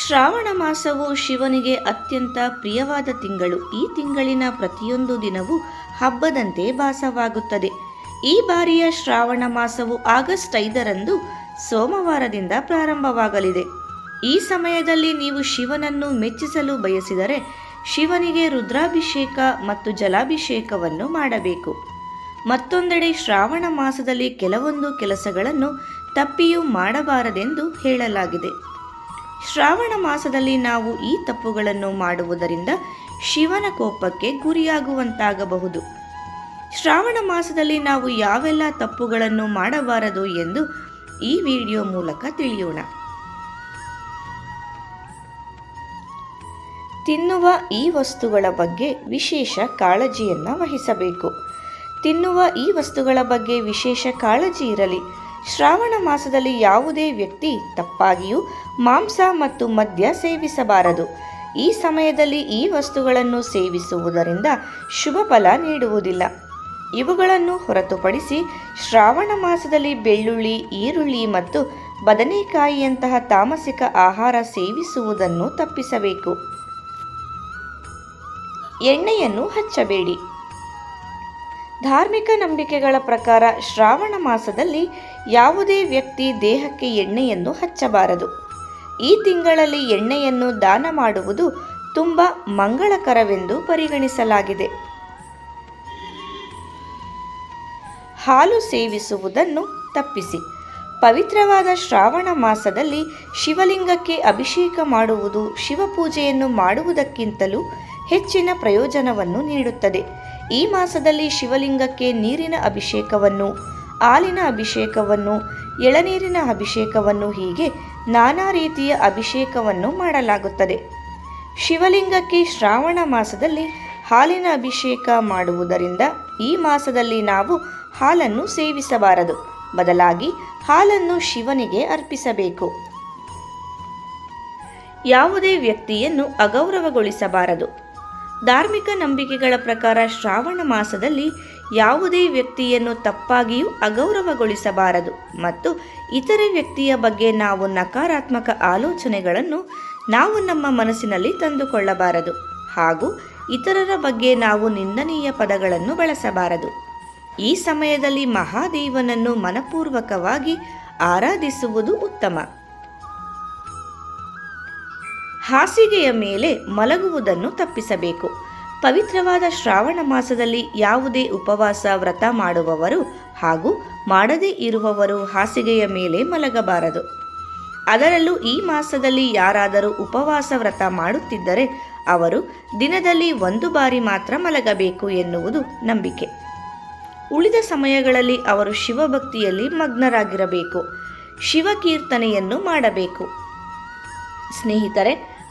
ಶ್ರಾವಣ ಮಾಸವು ಶಿವನಿಗೆ ಅತ್ಯಂತ ಪ್ರಿಯವಾದ ತಿಂಗಳು. ಈ ತಿಂಗಳಿನ ಪ್ರತಿಯೊಂದು ದಿನವೂ ಹಬ್ಬದಂತೆ ಭಾಸವಾಗುತ್ತದೆ. ಈ ಬಾರಿಯ ಶ್ರಾವಣ ಮಾಸವು ಆಗಸ್ಟ್ ಐದರಂದು ಸೋಮವಾರದಿಂದ ಪ್ರಾರಂಭವಾಗಲಿದೆ. ಈ ಸಮಯದಲ್ಲಿ ನೀವು ಶಿವನನ್ನು ಮೆಚ್ಚಿಸಲು ಬಯಸಿದರೆ ಶಿವನಿಗೆ ರುದ್ರಾಭಿಷೇಕ ಮತ್ತು ಜಲಾಭಿಷೇಕವನ್ನು ಮಾಡಬೇಕು. ಮತ್ತೊಂದೆಡೆ ಶ್ರಾವಣ ಮಾಸದಲ್ಲಿ ಕೆಲವೊಂದು ಕೆಲಸಗಳನ್ನು ತಪ್ಪಿಯೂ ಮಾಡಬಾರದೆಂದು ಹೇಳಲಾಗಿದೆ. ಶ್ರಾವಣ ಮಾಸದಲ್ಲಿ ನಾವು ಈ ತಪ್ಪುಗಳನ್ನು ಮಾಡುವುದರಿಂದ ಶಿವನ ಕೋಪಕ್ಕೆ ಗುರಿಯಾಗುವಂತಾಗಬಹುದು. ಶ್ರಾವಣ ಮಾಸದಲ್ಲಿ ನಾವು ಯಾವೆಲ್ಲ ತಪ್ಪುಗಳನ್ನು ಮಾಡಬಾರದು ಎಂದು ಈ ವಿಡಿಯೋ ಮೂಲಕ ತಿಳಿಯೋಣ. ತಿನ್ನುವ ಈ ವಸ್ತುಗಳ ಬಗ್ಗೆ ವಿಶೇಷ ಕಾಳಜಿಯನ್ನು ವಹಿಸಬೇಕು. ತಿನ್ನುವ ಈ ವಸ್ತುಗಳ ಬಗ್ಗೆ ವಿಶೇಷ ಕಾಳಜಿ ಇರಲಿ. ಶ್ರಾವಣ ಮಾಸದಲ್ಲಿ ಯಾವುದೇ ವ್ಯಕ್ತಿ ತಪ್ಪಾಗಿಯೂ ಮಾಂಸ ಮತ್ತು ಮದ್ಯ ಸೇವಿಸಬಾರದು. ಈ ಸಮಯದಲ್ಲಿ ಈ ವಸ್ತುಗಳನ್ನು ಸೇವಿಸುವುದರಿಂದ ಶುಭ ಫಲ ನೀಡುವುದಿಲ್ಲ. ಇವುಗಳನ್ನು ಹೊರತುಪಡಿಸಿ ಶ್ರಾವಣ ಮಾಸದಲ್ಲಿ ಬೆಳ್ಳುಳ್ಳಿ, ಈರುಳ್ಳಿ ಮತ್ತು ಬದನೆಕಾಯಿಯಂತಹ ತಾಮಸಿಕ ಆಹಾರ ಸೇವಿಸುವುದನ್ನು ತಪ್ಪಿಸಬೇಕು. ಎಣ್ಣೆಯನ್ನು ಹಚ್ಚಬೇಡಿ. ಧಾರ್ಮಿಕ ನಂಬಿಕೆಗಳ ಪ್ರಕಾರ ಶ್ರಾವಣ ಮಾಸದಲ್ಲಿ ಯಾವುದೇ ವ್ಯಕ್ತಿ ದೇಹಕ್ಕೆ ಎಣ್ಣೆಯನ್ನು ಹಚ್ಚಬಾರದು. ಈ ತಿಂಗಳಲ್ಲಿ ಎಣ್ಣೆಯನ್ನು ದಾನ ಮಾಡುವುದು ತುಂಬ ಮಂಗಳಕರವೆಂದು ಪರಿಗಣಿಸಲಾಗಿದೆ. ಹಾಲು ಸೇವಿಸುವುದನ್ನು ತಪ್ಪಿಸಿ. ಪವಿತ್ರವಾದ ಶ್ರಾವಣ ಮಾಸದಲ್ಲಿ ಶಿವಲಿಂಗಕ್ಕೆ ಅಭಿಷೇಕ ಮಾಡುವುದು ಶಿವಪೂಜೆಯನ್ನು ಮಾಡುವುದಕ್ಕಿಂತಲೂ ಹೆಚ್ಚಿನ ಪ್ರಯೋಜನವನ್ನು ನೀಡುತ್ತದೆ. ಈ ಮಾಸದಲ್ಲಿ ಶಿವಲಿಂಗಕ್ಕೆ ನೀರಿನ ಅಭಿಷೇಕವನ್ನು, ಹಾಲಿನ ಅಭಿಷೇಕವನ್ನು, ಎಳನೀರಿನ ಅಭಿಷೇಕವನ್ನು ಹೀಗೆ ನಾನಾ ರೀತಿಯ ಅಭಿಷೇಕವನ್ನು ಮಾಡಲಾಗುತ್ತದೆ. ಶಿವಲಿಂಗಕ್ಕೆ ಶ್ರಾವಣ ಮಾಸದಲ್ಲಿ ಹಾಲಿನ ಅಭಿಷೇಕ ಮಾಡುವುದರಿಂದ ಈ ಮಾಸದಲ್ಲಿ ನಾವು ಹಾಲನ್ನು ಸೇವಿಸಬಾರದು. ಬದಲಾಗಿ ಹಾಲನ್ನು ಶಿವನಿಗೆ ಅರ್ಪಿಸಬೇಕು. ಯಾವುದೇ ವ್ಯಕ್ತಿಯನ್ನು ಅಗೌರವಗೊಳಿಸಬಾರದು. ಧಾರ್ಮಿಕ ನಂಬಿಕೆಗಳ ಪ್ರಕಾರ ಶ್ರಾವಣ ಮಾಸದಲ್ಲಿ ಯಾವುದೇ ವ್ಯಕ್ತಿಯನ್ನು ತಪ್ಪಾಗಿಯೂ ಅಗೌರವಗೊಳಿಸಬಾರದು ಮತ್ತು ಇತರೆ ವ್ಯಕ್ತಿಯ ಬಗ್ಗೆ ನಾವು ನಕಾರಾತ್ಮಕ ಆಲೋಚನೆಗಳನ್ನು ನಾವು ನಮ್ಮ ಮನಸ್ಸಿನಲ್ಲಿ ತಂದುಕೊಳ್ಳಬಾರದು ಹಾಗೂ ಇತರರ ಬಗ್ಗೆ ನಾವು ನಿಂದನೀಯ ಪದಗಳನ್ನು ಬಳಸಬಾರದು. ಈ ಸಮಯದಲ್ಲಿ ಮಹಾದೇವನನ್ನು ಮನಪೂರ್ವಕವಾಗಿ ಆರಾಧಿಸುವುದು ಉತ್ತಮ. ಹಾಸಿಗೆಯ ಮೇಲೆ ಮಲಗುವುದನ್ನು ತಪ್ಪಿಸಬೇಕು. ಪವಿತ್ರವಾದ ಶ್ರಾವಣ ಮಾಸದಲ್ಲಿ ಯಾವುದೇ ಉಪವಾಸ ವ್ರತ ಮಾಡುವವರು ಹಾಗೂ ಮಾಡದೇ ಇರುವವರು ಹಾಸಿಗೆಯ ಮೇಲೆ ಮಲಗಬಾರದು. ಅದರಲ್ಲೂ ಈ ಮಾಸದಲ್ಲಿ ಯಾರಾದರೂ ಉಪವಾಸ ವ್ರತ ಮಾಡುತ್ತಿದ್ದರೆ ಅವರು ದಿನದಲ್ಲಿ ಒಂದು ಬಾರಿ ಮಾತ್ರ ಮಲಗಬೇಕು ಎನ್ನುವುದು ನಂಬಿಕೆ. ಉಳಿದ ಸಮಯಗಳಲ್ಲಿ ಅವರು ಶಿವಭಕ್ತಿಯಲ್ಲಿ ಮಗ್ನರಾಗಿರಬೇಕು. ಶಿವಕೀರ್ತನೆಯನ್ನು ಮಾಡಬೇಕು. ಸ್ನೇಹಿತರೆ